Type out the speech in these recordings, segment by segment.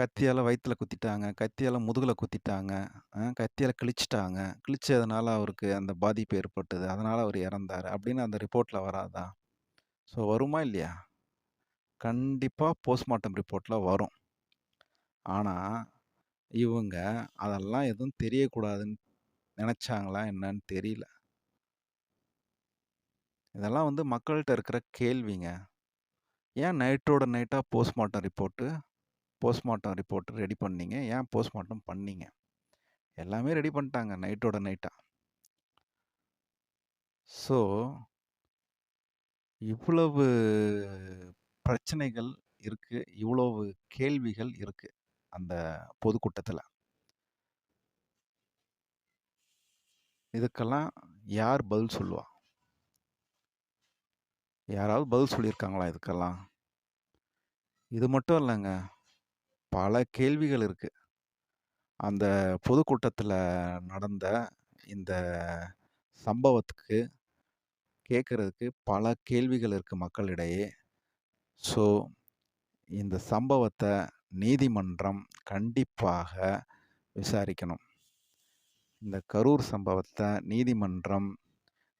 கத்தியால் வயிற்றில் குத்திட்டாங்க, கத்தியால் முதுகில் குத்திட்டாங்க, அ கத்தியால் கிழிச்சிட்டாங்க கிழிச்சதுனால அவருக்கு அந்த பாதிப்பு ஏற்பட்டது. அதனால் அவர் இறந்தார் அப்படின்னு அந்த ரிப்போர்ட்டில் வராதா? ஸோ வருமா இல்லையா? கண்டிப்பாக போஸ்ட்மார்ட்டம் ரிப்போர்ட்டில் வரும். ஆனால் இவங்க அதெல்லாம் எதுவும் தெரியக்கூடாதுன்னு நினச்சாங்களா என்னன்னு தெரியல. இதெல்லாம் வந்து மக்கள்கிட்ட இருக்கிற கேள்விங்க. ஏன் நைட்டோட நைட்டாக postmortem report postmortem report ready பண்ணீங்க? ஏன் போஸ்ட்மார்ட்டம் பண்ணீங்க? எல்லாமே ரெடி பண்ணிட்டாங்க நைட்டோட நைட்டாக ஸோ இவ்வளவு பிரச்சனைகள் இருக்குது இவ்வளவு கேள்விகள் இருக்குது அந்த பொதுக்கூட்டத்தில் இதுக்கெல்லாம் யார் பதில் சொல்லுவா? யாராவது பதில் சொல்லியிருக்காங்களா இதுக்கெல்லாம்? இது மட்டும் இல்லைங்க பல கேள்விகள் இருக்குது அந்த பொதுக்கூட்டத்தில் நடந்த இந்த சம்பவத்துக்கு கேட்கறதுக்கு பல கேள்விகள் இருக்குது மக்களிடையே. ஸோ, இந்த சம்பவத்தை நீதிமன்றம் கண்டிப்பாக விசாரிக்கணும். இந்த கரூர் சம்பவத்தை நீதிமன்றம்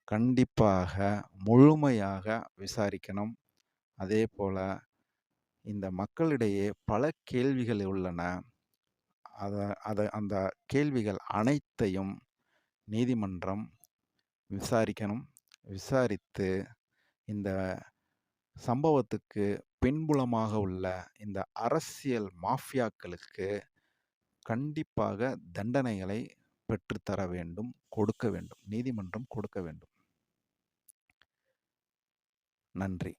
கண்டிப்பாக முழுமையாக விசாரிக்கணும். அதே போல் இந்த மக்களிடையே பல கேள்விகள் உள்ளன. அதை அதை அந்த கேள்விகள் அனைத்தையும் நீதிமன்றம் விசாரிக்கணும். விசாரித்து இந்த சம்பவத்துக்கு பின்புலமாக உள்ள இந்த அரசியல் மாஃபியாக்களுக்கு கண்டிப்பாக தண்டனைகளை பெற்றுத்தர வேண்டும், கொடுக்க வேண்டும். நீதிமன்றம் கொடுக்க வேண்டும். நன்றி.